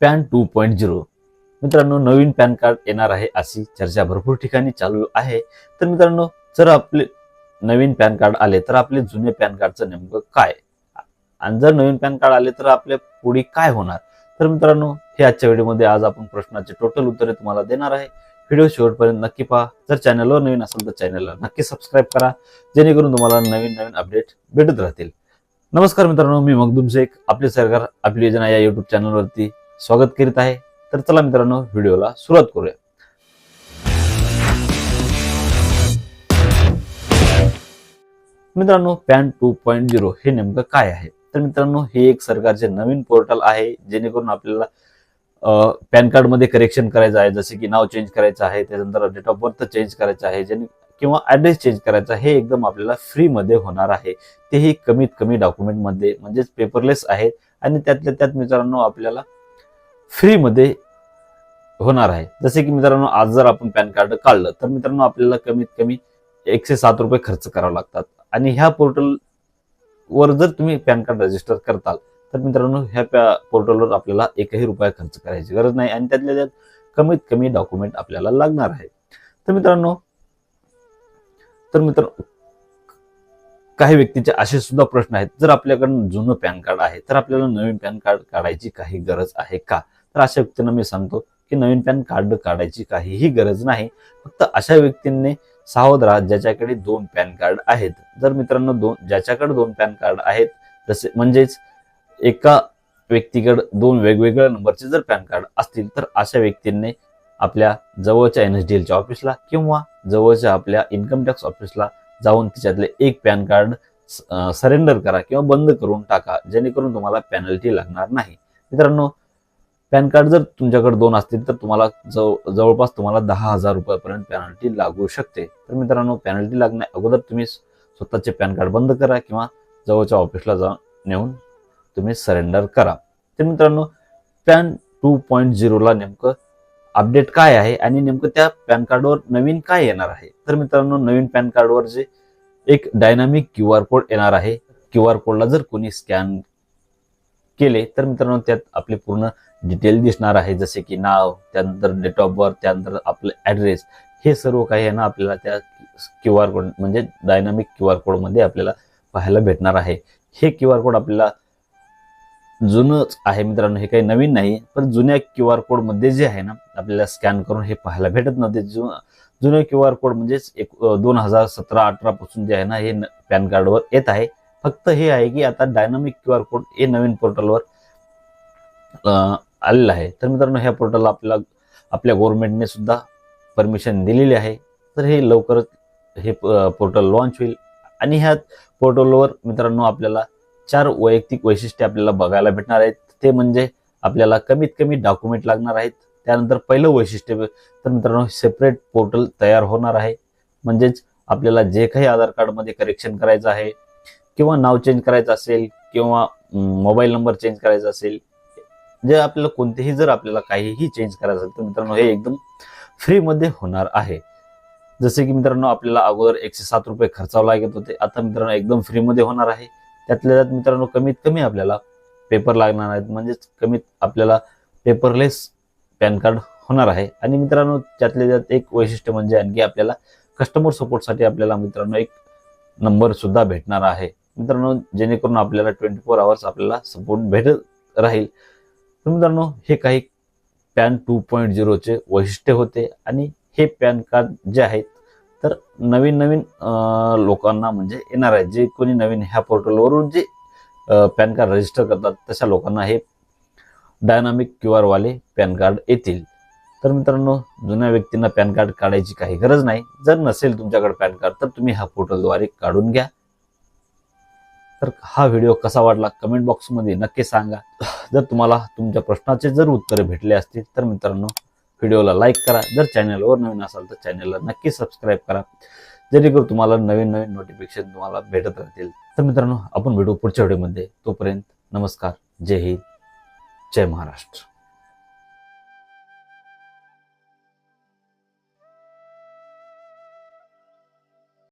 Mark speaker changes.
Speaker 1: Pan two point zero. मित्रांनो नवीन pan card येणार आहे अशी चर्चा भरपूर ठिकाणी चालू आहे. तर मित्रांनो जर आपले नवीन पॅन कार्ड आले तर आपले जुने पॅन कार्डचं नेमकं काय? आणि जर नवीन पॅन कार्ड आले तर आपल्या पुढे काय होणार? तर मित्रांनो हे आजच्या व्हिडिओमध्ये आज आपण प्रश्नाचे टोटल उत्तरे तुम्हाला देणार आहे. व्हिडिओ शेवटपर्यंत नक्की पहा. जर चॅनलवर नवीन असेल तर चॅनलला नक्की सबस्क्राईब करा जेणेकरून तुम्हाला नवीन नवीन अपडेट भेटत राहतील. नमस्कार मित्रांनो मी मखदूम शेख. आपले सरकार आपली योजना या युट्यूब चॅनलवरती स्वागत करीत आहे. तर चला मित्रांनो व्हिडिओला सुरुवात करूया. मित्रांनो पॅन टू पॉईंट झिरो हे नेमकं काय आहे? तर मित्रांनो हे एक सरकारचे नवीन पोर्टल आहे जेणेकरून आपल्याला पॅन कार्डमध्ये करेक्शन करायचं आहे जसे की नाव चेंज करायचं आहे त्यानंतर डेट ऑफ बर्थ चेंज करायचं आहे जेणे किंवा ऍड्रेस चेंज करायचा हे एकदम आपल्याला फ्री मध्ये होणार आहे. तेही कमीत कमी डॉक्युमेंटमध्ये म्हणजेच पेपरलेस आहेत. आणि त्यातल्या त्यात मित्रांनो आपल्याला फ्रीमध्ये होणार आहे. जसे की मित्रांनो आज जर आपण पॅन कार्ड काढलं तर मित्रांनो आपल्याला कमीत कमी एकशे सात रुपये खर्च करावा लागतात. आणि ह्या पोर्टल वर जर तुम्ही पॅन कार्ड रजिस्टर करताल तर मित्रांनो ह्या पोर्टलवर आपल्याला एकही रुपया खर्च करायची गरज नाही. आणि त्यातल्या त्यात कमीत कमी डॉक्युमेंट आपल्याला लागणार आहे. तर मित्रांनो तर मित्र काही व्यक्तीचे असे सुद्धा प्रश्न आहेत. जर आपल्याकडून जुनं पॅन कार्ड आहे तर आपल्याला नवीन पॅन कार्ड काढायची काही गरज आहे का? तर अशा व्यक्तींना मी सांगतो की नवीन पॅन कार्ड काढायची काहीही गरज नाही. फक्त अशा व्यक्तींनी सावध राहा ज्याच्याकडे दोन पॅन कार्ड आहेत. जर मित्रांनो दोन ज्याच्याकडे दोन पॅन कार्ड आहेत तसे म्हणजेच एका व्यक्तीकडे दोन वेगवेगळ्या नंबरचे जर पॅन कार्ड असतील तर अशा व्यक्तींनी आपल्या जवळच्या एन एस डी एलच्या ऑफिसला किंवा जवळच्या आपल्या इन्कम टॅक्स ऑफिसला जाऊन तिच्यातले एक पॅन कार्ड सरेंडर करा किंवा बंद करून टाका जेणेकरून तुम्हाला पॅनल्टी लागणार नाही. मित्रांनो पॅन कार्ड जर तुमच्याकडे दोन असतील तर तुम्हाला जव जवळपास तुम्हाला दहा हजार रुपयापर्यंत पॅनल्टी लागू शकते. तर मित्रांनो पॅनल्टी लागण्या अगोदर तुम्ही स्वतःचे पॅन कार्ड बंद करा किंवा जवळच्या ऑफिसला जाऊन नेऊन तुम्ही सरेंडर करा. तर मित्रांनो पॅन टू पॉईंट झिरोला नेमकं अपडेट काय आहे आणि नेमकं त्या पॅन कार्डवर नवीन काय येणार आहे? तर मित्रांनो नवीन पॅन कार्डवर जे एक डायनामिक क्यू आर कोड येणार आहे. क्यू आर कोडला जर कोणी स्कॅन केले तर मित्रांनो त्यात आपले पूर्ण डिटेल दिसणार आहे. जसे की नाव त्यानंतर डेट ऑफ बर्थ त्यानंतर आपलं ऍड्रेस हे सर्व काही आहे ना आपल्याला त्या क्यू आर कोड म्हणजे डायनामिक क्यू आर कोडमध्ये आपल्याला पाहायला भेटणार आहे. हे क्यू आर कोड आपल्याला जुनंच आहे मित्रांनो हे काही नवीन नाही पण जुन्या क्यू आर कोडमध्ये जे आहे ना आपल्याला स्कॅन करून हे पाहायला भेटत नव्हते जुन जुने क्यू आर कोड म्हणजेच एक दोन हजार सतरा अठरापासून जे आहे ना हे पॅन कार्डवर येत आहे. फक्त हे आहे की आता डायनामिक क्यू आर कोड हे नवीन पोर्टलवर आलेलं आहे. तर मित्रांनो ह्या पोर्टलला आपल्याला आपल्या गव्हर्नमेंटने सुद्धा परमिशन दिलेली आहे. तर हे लवकरच हे पोर्टल लॉन्च होईल. आणि ह्या पोर्टलवर मित्रांनो आपल्याला चार वैयक्तिक वैशिष्ट्ये आपल्याला बघायला भेटणार आहेत. ते म्हणजे आपल्याला कमीत कमी डॉक्युमेंट लागणार आहेत. त्यानंतर पहिलं वैशिष्ट्य तर मित्रांनो सेपरेट पोर्टल तयार होणार आहे. म्हणजेच आपल्याला जे काही आधार कार्डमध्ये करेक्शन करायचं आहे किंवा नाव चेंज करायचं असेल किंवा मोबाईल नंबर चेंज करायचा असेल जे आपल्याला कोणतेही जर आपल्याला काहीही चेंज करायचं असेल तर मित्रांनो हे एकदम फ्रीमध्ये होणार आहे. जसे की मित्रांनो आपल्याला अगोदर एकशे सात रुपये खर्चावं लागत होते. आता मित्रांनो एकदम फ्रीमध्ये होणार आहे. त्यातल्या त्यात मित्रांनो कमीत कमी आपल्याला पेपर लागणार आहेत म्हणजेच कमीत आपल्याला पेपरलेस पॅन कार्ड होणार आहे. आणि मित्रांनो त्यातल्या त्यात एक वैशिष्ट्य म्हणजे आणखी आपल्याला कस्टमर सपोर्टसाठी आपल्याला मित्रांनो एक नंबर सुद्धा भेटणार आहे. मित्रांनो जेणेकरून आपल्याला ट्वेंटी फोर आवर्स आपल्याला सपोर्ट भेटत राहील. तर मित्रांनो हे काही पॅन टू पॉईंट झिरोचे वैशिष्ट्य होते आणि हे पॅन कार्ड जे आहेत तर नवीन नवीन लोकांना म्हणजे येणार आहे. जे कोणी नवीन ह्या पोर्टलवरून जे पॅन कार्ड रजिस्टर करतात तशा लोकांना हे डायनामिक क्यू आरवाले पॅन कार्ड येतील. तर मित्रांनो जुन्या व्यक्तींना पॅन कार्ड काढायची काही गरज नाही. जर नसेल तुमच्याकडे पॅन कार्ड तर तुम्ही ह्या पोर्टलद्वारे काढून घ्या. तर हा व्हिडिओ कसा वाटला कमेंट बॉक्समध्ये नक्की सांगा. जर तुम्हाला तुमच्या प्रश्नाचे जर उत्तरे भेटले असतील तर मित्रांनो व्हिडिओला लाईक करा. जर चॅनलवर नवीन असाल तर चॅनलला नक्की सबस्क्राईब करा. जेणेकरून तुम्हाला नवीन नवीन नोटिफिकेशन तुम्हाला भेटत राहतील. तर मित्रांनो आपण भेटू पुढच्या व्हिडिओमध्ये. तोपर्यंत नमस्कार. जय हिंद. जय महाराष्ट्र.